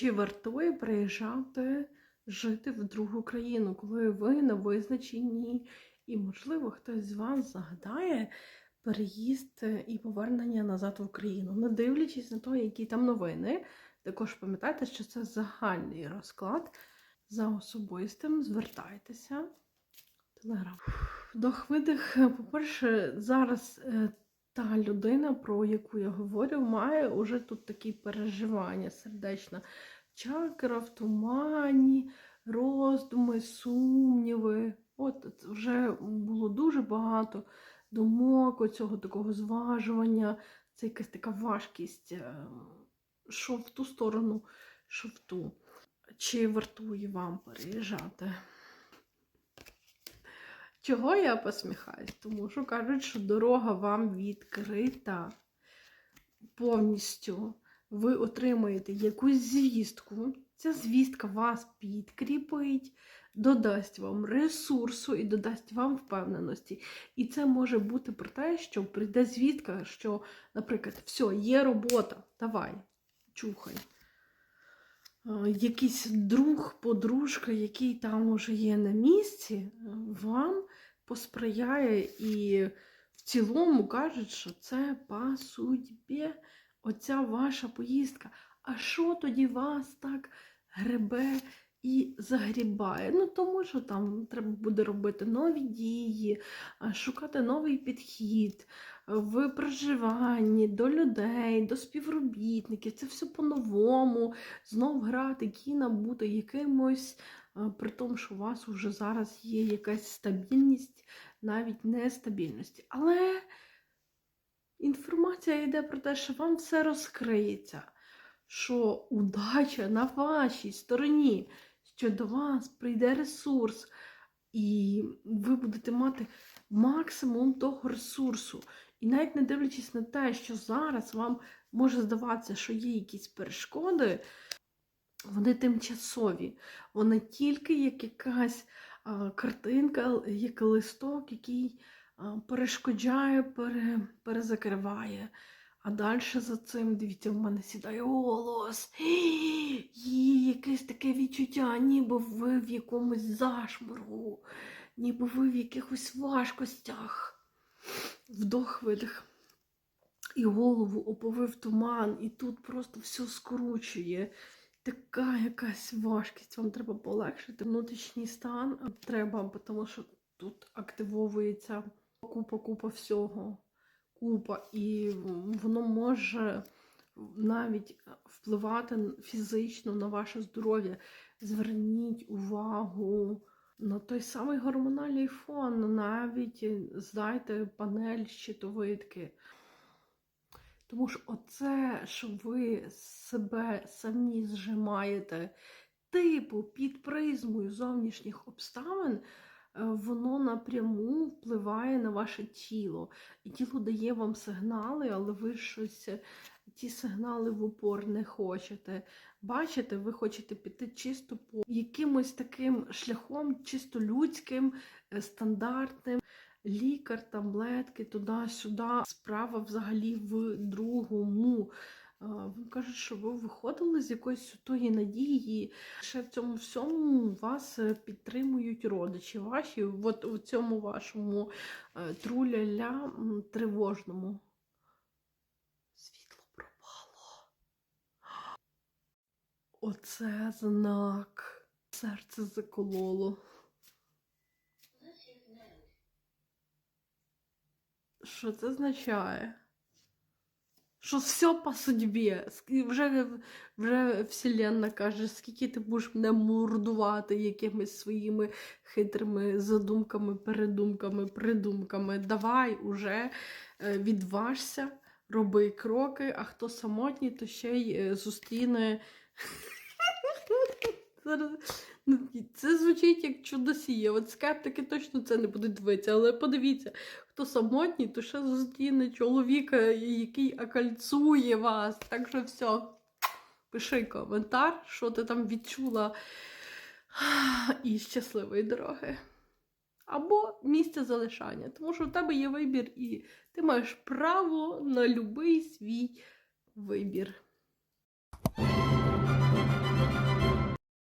Чи вартує приїжджати жити в другу країну, коли ви на визначенні, і, можливо, хтось з вас загадає переїзд і повернення назад в Україну, не дивлячись на те, які там новини. Також пам'ятайте, що це загальний розклад. За особистим звертайтеся. Телеграм. Вдох-видих, по-перше, зараз е, та людина, про яку я говорю, має уже тут такі переживання сердечна. Чакра в тумані, роздуми, сумніви. От вже було дуже багато думок, оцього такого зважування, це якась така важкість, е, що в ту сторону, що в ту. Чи вартує вам переїжджати? Чого я посміхаюсь? Тому що кажуть, що дорога вам відкрита повністю. Ви отримаєте якусь звістку. Ця звістка вас підкріпить, додасть вам ресурсу і додасть вам впевненості. І це може бути про те, що прийде звістка, що, наприклад, все, є робота, давай, чухай. Е, Якийсь друг, подружка, який там уже є на місці, вам посприяє і в цілому кажуть, що це по судьбі оця ваша поїздка. А що тоді вас так гребе і загрібає? Ну, тому що там треба буде робити нові дії, шукати новий підхід в проживанні до людей, до співробітників. Це все по-новому. Знов грати кіно, бути якимось, при тому, що у вас вже зараз є якась стабільність, навіть нестабільності. Але інформація йде про те, що вам все розкриється, що удача на вашій стороні, що до вас прийде ресурс, і ви будете мати максимум того ресурсу. І навіть не дивлячись на те, що зараз вам може здаватися, що є якісь перешкоди, вони тимчасові. Вони тільки як якась картинка, як листок, який перешкоджає, пере, перезакриває. А далі за цим, дивіться, в мене сідає голос. І якесь таке відчуття, ніби ви в якомусь зашморгу, ніби ви в якихось важкостях. Вдох, видих. І голову оповив туман, і тут просто все скручує. Така якась важкість. Вам треба полегшити внутрішній стан. Треба, тому що тут активовується купа-купа всього. Купа, і воно може навіть впливати фізично на ваше здоров'я. Зверніть увагу на той самий гормональний фон, навіть здайте панель щитовидки. Тому що оце, що ви себе самі зжимаєте, типу під призмою зовнішніх обставин, е, воно напряму впливає на ваше тіло. І тіло дає вам сигнали, але ви щось е, ті сигнали в упор не хочете. Бачите, ви хочете піти чисто по якимось таким шляхом, чисто людським, е, стандартним. Лікар, таблетки, туди-сюди. Справа взагалі в другому. Вам кажуть, що ви виходили з якоїсь тої надії. Ще в цьому всьому вас е, підтримують родичі ваші, от у цьому вашому е, труля-ля тривожному. Оце знак. Серце закололо. Що це означає? Що все по судьбі. Вже, вже Вселенна каже, скільки ти будеш мене мордувати якимись своїми хитрими задумками, передумками, придумками. Давай уже е, відважся, роби кроки, а хто самотній, то ще й е, зустріне. Ну, Це звучить як чудосія. От скептики точно це не будуть дивитися, але подивіться, хто самотній, то ще зустріне чоловіка, який окольцує вас. Так що все, пиши коментар, що ти там відчула. І щасливої дороги. Або місце залишання. Тому що в тебе є вибір, і ти маєш право на будь-який свій вибір.